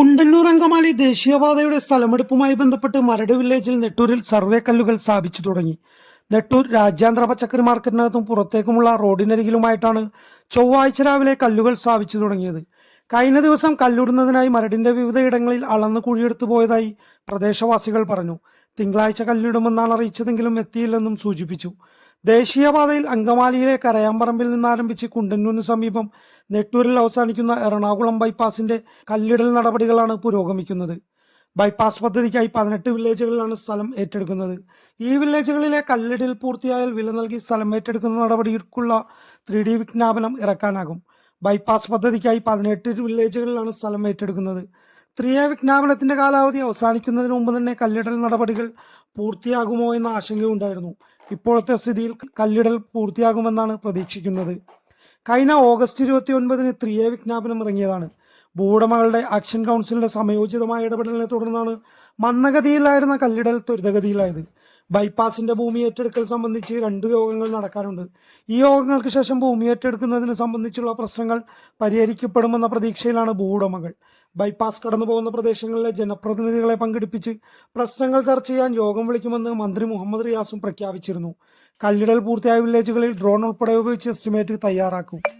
കുണ്ടന്നൂർ അങ്കമാലി ദേശീയപാതയുടെ സ്ഥലമെടുപ്പുമായി ബന്ധപ്പെട്ട് മരട് വില്ലേജിൽ നെട്ടൂരിൽ സർവേ കല്ലുകൾ സ്ഥാപിച്ചു തുടങ്ങി. നെട്ടൂർ രാജ്യാന്തര പച്ചക്കറി മാർക്കറ്റിനകത്തും പുറത്തേക്കുമുള്ള റോഡിനരികിലുമായിട്ടാണ് ചൊവ്വാഴ്ച രാവിലെ കല്ലുകൾ സ്ഥാപിച്ചു തുടങ്ങിയത്. കഴിഞ്ഞ ദിവസം കല്ലിടുന്നതിനായി മരടിന്റെ വിവിധയിടങ്ങളിൽ അളന്ന് കുഴിയെടുത്തു പോയതായി പ്രദേശവാസികൾ പറഞ്ഞു. തിങ്കളാഴ്ച കല്ലിടുമെന്നാണ് അറിയിച്ചതെങ്കിലും എത്തിയില്ലെന്നും സൂചിപ്പിച്ചു. ദേശീയപാതയിൽ അങ്കമാലിയിലെ കരയാമ്പറമ്പിൽ നിന്നാരംഭിച്ച് കുണ്ടന്നൂരിന് സമീപം നെട്ടൂരിൽ അവസാനിക്കുന്ന എറണാകുളം ബൈപ്പാസിന്റെ കല്ലിടൽ നടപടികളാണ് പുരോഗമിക്കുന്നത്. ബൈപ്പാസ് പദ്ധതിക്കായി പതിനെട്ട് വില്ലേജുകളിലാണ് സ്ഥലം ഏറ്റെടുക്കുന്നത്. ഈ വില്ലേജുകളിലെ കല്ലിടൽ പൂർത്തിയായാൽ വില നൽകി സ്ഥലം ഏറ്റെടുക്കുന്ന നടപടിക്കുള്ള ത്രീ ഡി വിജ്ഞാപനം ഇറക്കാനാകും. ബൈപ്പാസ് പദ്ധതിക്കായി പതിനെട്ട് വില്ലേജുകളിലാണ് സ്ഥലം ഏറ്റെടുക്കുന്നത്. ത്രീ എ വിജ്ഞാപനത്തിന്റെ കാലാവധി അവസാനിക്കുന്നതിന് മുമ്പ് തന്നെ കല്ലിടൽ നടപടികൾ പൂർത്തിയാകുമോ എന്ന ആശങ്കയുണ്ടായിരുന്നു. ഇപ്പോഴത്തെ സ്ഥിതിയിൽ കല്ലിടൽ പൂർത്തിയാകുമെന്നാണ് പ്രതീക്ഷിക്കുന്നത്. കഴിഞ്ഞ ഓഗസ്റ്റ് ഇരുപത്തി ഒൻപതിന് ത്രിയ വിജ്ഞാപനം ഇറങ്ങിയതാണ്. ഭൂവുടമകളുടെ ആക്ഷൻ കൗൺസിലിന്റെ സമയോചിതമായ ഇടപെടലിനെ തുടർന്നാണ് മന്ദഗതിയിലായിരുന്ന കല്ലിടൽ ത്വരിതഗതിയിലായത്. ബൈപ്പാസിന്റെ ഭൂമി ഏറ്റെടുക്കൽ സംബന്ധിച്ച് രണ്ട് യോഗങ്ങൾ നടക്കാനുണ്ട്. ഈ യോഗങ്ങൾക്ക് ശേഷം ഭൂമി ഏറ്റെടുക്കുന്നതിന് സംബന്ധിച്ചുള്ള പ്രശ്നങ്ങൾ പരിഹരിക്കപ്പെടുമെന്ന പ്രതീക്ഷയിലാണ് ഭൂവുടമകൾ. ബൈപ്പാസ് കടന്നു പോകുന്ന പ്രദേശങ്ങളിലെ ജനപ്രതിനിധികളെ പങ്കെടുപ്പിച്ച് പ്രശ്നങ്ങൾ ചർച്ച ചെയ്യാൻ യോഗം വിളിക്കുമെന്ന് മന്ത്രി മുഹമ്മദ് റിയാസും പ്രഖ്യാപിച്ചിരുന്നു. കല്ലിടൽ പൂർത്തിയായ വില്ലേജുകളിൽ ഡ്രോൺ ഉൾപ്പെടെ ഉപയോഗിച്ച് എസ്റ്റിമേറ്റ് തയ്യാറാക്കും.